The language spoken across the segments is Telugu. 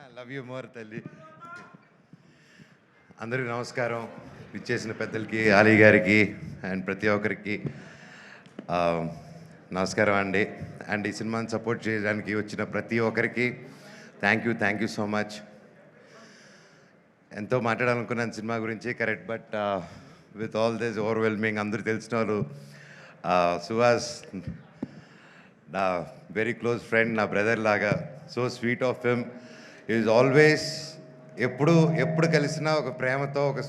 లవ్ యూ మోర్ తల్లి. అందరికీ నమస్కారం. ఇచ్చేసిన పెద్దలకి ఆలీ గారికి అండ్ ప్రతి ఒక్కరికి. నమస్కారం అండి. అండ్ ఈ సినిమాని సపోర్ట్ చేయడానికి వచ్చిన ప్రతి ఒక్కరికి thank you thank you so much ఎంతో మాట్లాడాలనుకున్నాను సినిమా గురించి correct but with all this overwhelming అందరూ తెలిసిన వాళ్ళు సుహాస్ నా వెరీ క్లోజ్ ఫ్రెండ్ నా బ్రదర్ లాగా so sweet of him is always ఎప్పుడు ఎప్పుడు కలిసినా ఒక ప్రేమతో ఒక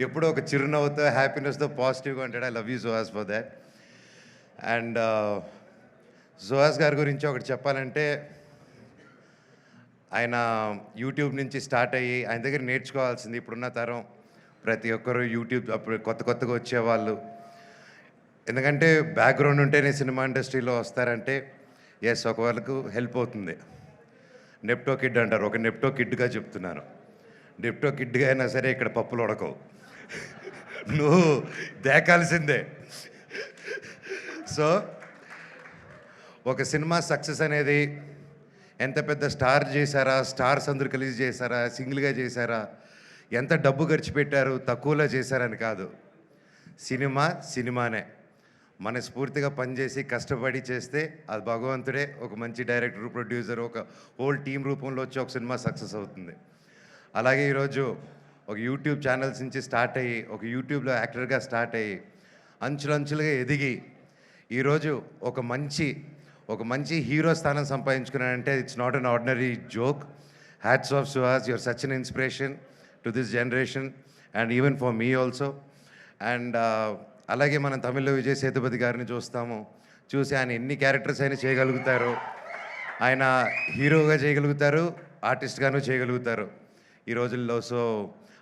ఎప్పుడు ఒక చిరునవ్వుతో హ్యాపీనెస్తో పాజిటివ్గా ఉంటాడు. I love you Suhas for that and Suhas గారి గురించి ఒకటి చెప్పాలంటే ఆయన యూట్యూబ్ నుంచి స్టార్ట్ అయ్యి ఆయన దగ్గర నేర్చుకోవాల్సింది ఇప్పుడున్న తరం. ప్రతి ఒక్కరు యూట్యూబ్ అప్పుడు కొత్త కొత్తగా వచ్చేవాళ్ళు. ఎందుకంటే బ్యాక్గ్రౌండ్ ఉంటేనే సినిమా ఇండస్ట్రీలో వస్తారంటే ఎస్ ఒక వాళ్ళకు హెల్ప్ అవుతుంది. నెప్టో కిడ్ అంటారు. ఒక నెప్టో కిడ్గా చెప్తున్నాను. నెప్టో కిడ్గా అయినా సరే ఇక్కడ పప్పులు ఉడకవు. నువ్వు దేకాల్సిందే. సో ఒక సినిమా సక్సెస్ అనేది ఎంత పెద్ద స్టార్ చేశారా స్టార్స్ అందరు కలిసి చేశారా సింగిల్గా చేశారా ఎంత డబ్బు ఖర్చు పెట్టారు తక్కువలో చేశారని కాదు. సినిమా సినిమానే. మనస్ఫూర్తిగా పనిచేసి కష్టపడి చేస్తే అది భగవంతుడే ఒక మంచి డైరెక్టర్ ప్రొడ్యూసర్ ఒక హోల్ టీం రూపంలో వచ్చి ఒక సినిమా సక్సెస్ అవుతుంది. అలాగే ఈరోజు ఒక యూట్యూబ్ ఛానల్స్ నుంచి స్టార్ట్ అయ్యి ఒక యూట్యూబ్లో యాక్టర్గా స్టార్ట్ అయ్యి అంచులంచులుగా ఎదిగి ఈరోజు ఒక మంచి ఒక మంచి హీరో స్థానం సంపాదించుకున్నానంటే it's not an ordinary joke hats off Suhas your such an inspiration to this generation and even for me also and అలాగే మనం తమిళ్ళో విజయ్ సేతుపతి గారిని చూస్తాము. చూసి ఆయన ఎన్ని క్యారెక్టర్స్ అయినా చేయగలుగుతారు. ఆయన హీరోగా చేయగలుగుతారు ఆర్టిస్ట్గాను చేయగలుగుతారు. ఈ రోజుల్లో సో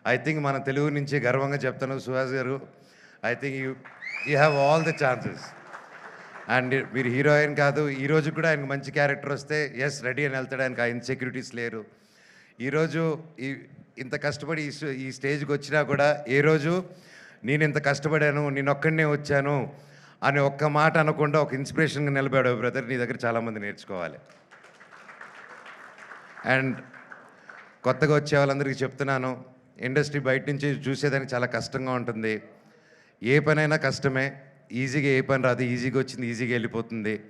ఐ థింక్ మన తెలుగు నుంచి గర్వంగా చెప్తాను సుహాస్ గారు I think you you have all the chances. And మీరు హీరోయిన్ కాదు ఈరోజు కూడా ఆయనకు మంచి క్యారెక్టర్ వస్తే ఎస్ రెడీ అని వెళ్తాడు ఆయనకు ఆ ఇన్సెక్యూరిటీస్ లేరు. ఈరోజు ఈ ఇంత కష్టపడి ఈ ఈ స్టేజ్కి వచ్చినా కూడా ఏ రోజు నేను ఇంత కష్టపడాను నేను ఒక్కడనే వచ్చాను అని ఒక్క మాట అనకుండా ఒక ఇన్స్పిరేషన్గా నిలబడావు బ్రదర్ నీ దగ్గర చాలామంది నేర్చుకోవాలి. అండ్ కొత్తగా వచ్చే వాళ్ళందరికీ చెప్తున్నాను ఇండస్ట్రీ బయట నుంచి చూసేదానికి చాలా కష్టంగా ఉంటుంది. ఏ పనైనా కష్టమే ఈజీగా ఏ పని రాదు ఈజీగా వచ్చింది ఈజీగా వెళ్ళిపోతుంది.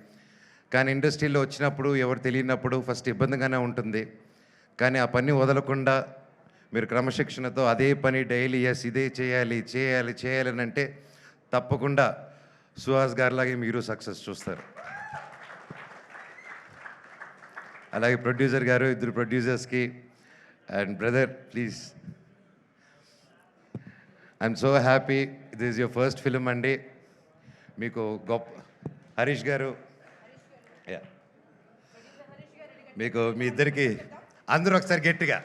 కానీ ఇండస్ట్రీలో వచ్చినప్పుడు ఎవరు తెలియనప్పుడు ఫస్ట్ ఇబ్బందిగానే ఉంటుంది. కానీ ఆ పని వదలకుండా మీరు క్రమశిక్షణతో అదే పని డైలీ ఎస్ ఇదే చేయాలి చేయాలి చేయాలి అని అంటే తప్పకుండా సుహాస్ గారిలాగే మీరు సక్సెస్ చూస్తారు. అలాగే ప్రొడ్యూసర్ గారు ఇద్దరు ప్రొడ్యూసర్స్కి and brother please I'm so happy ఇది ఈజ్ యువర్ ఫస్ట్ ఫిలిం అండి. మీకు గొప్ప హరీష్ గారు. మీకు మీ ఇద్దరికి అందరూ ఒకసారి గట్టిగా.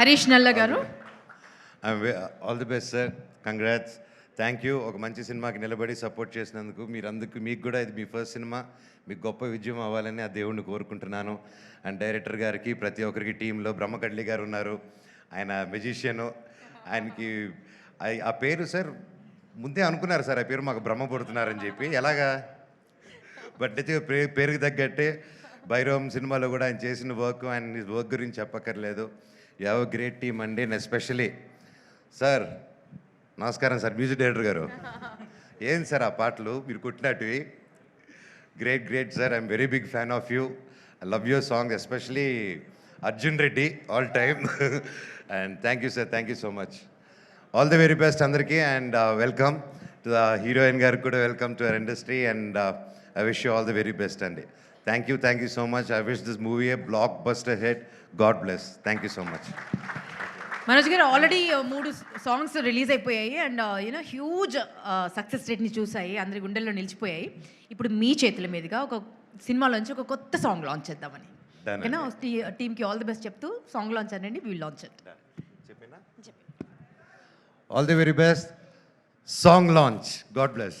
హరీష్ నల్ల గారు. All the best sir congrats thank you ఒక మంచి సినిమాకి నిలబడి సపోర్ట్ చేసినందుకు మీరు అందుకు మీకు కూడా ఇది మీ ఫస్ట్ సినిమా మీకు గొప్ప విజయం అవ్వాలని ఆ దేవుణ్ణి కోరుకుంటున్నాను. అండ్ డైరెక్టర్ గారికి ప్రతి ఒక్కరికి టీంలో బ్రహ్మకడ్లి గారు ఉన్నారు. ఆయన మెజిషియను ఆయనకి ఆ- పేరు సార్ ముందే అనుకున్నారు సార్ ఆ పేరు మాకు బ్రహ్మ పుడుతున్నారని చెప్పి. ఎలాగా? బట్ అయితే పే పేరుకి తగ్గట్టే భైరవం సినిమాలో కూడా ఆయన చేసిన వర్క్ ఆయన వర్క్ గురించి చెప్పక్కర్లేదు. యావ్ గ్రేట్ టీమ్ అండి అండ్ ఎస్పెషలీ సార్ నమస్కారం సార్ మ్యూజిక్ డైరెక్టర్ గారు. ఏం సార్ ఆ పాటలు? మీరు కుట్టినట్టువి. Great great sir I'm very big fan of you I love your song especially Arjun Reddy all time and thank you sir thank you so much all the very best అందరికీ and welcome to the heroine గారికి కూడా welcome to our industry and I wish you all the very best అండి. Thank you thank you so much I wish this movie a blockbuster head God bless thank you so much Manoj గారు ఆల్రెడీ మూడు సాంగ్స్ రిలీజ్ అయిపోయాయి and you know huge success రేట్ని చూసాయి అందరి గుండెల్లో నిలిచిపోయాయి. ఇప్పుడు మీ చేతుల మీదుగా ఒక సినిమాలోంచి ఒక కొత్త సాంగ్ లాంచ్ చేద్దామని. ఓకేనా టీమ్కి ఆల్ ది బెస్ట్ చెప్తూ సాంగ్ లాంచ్ అనండి we launch it all the very best song launch God bless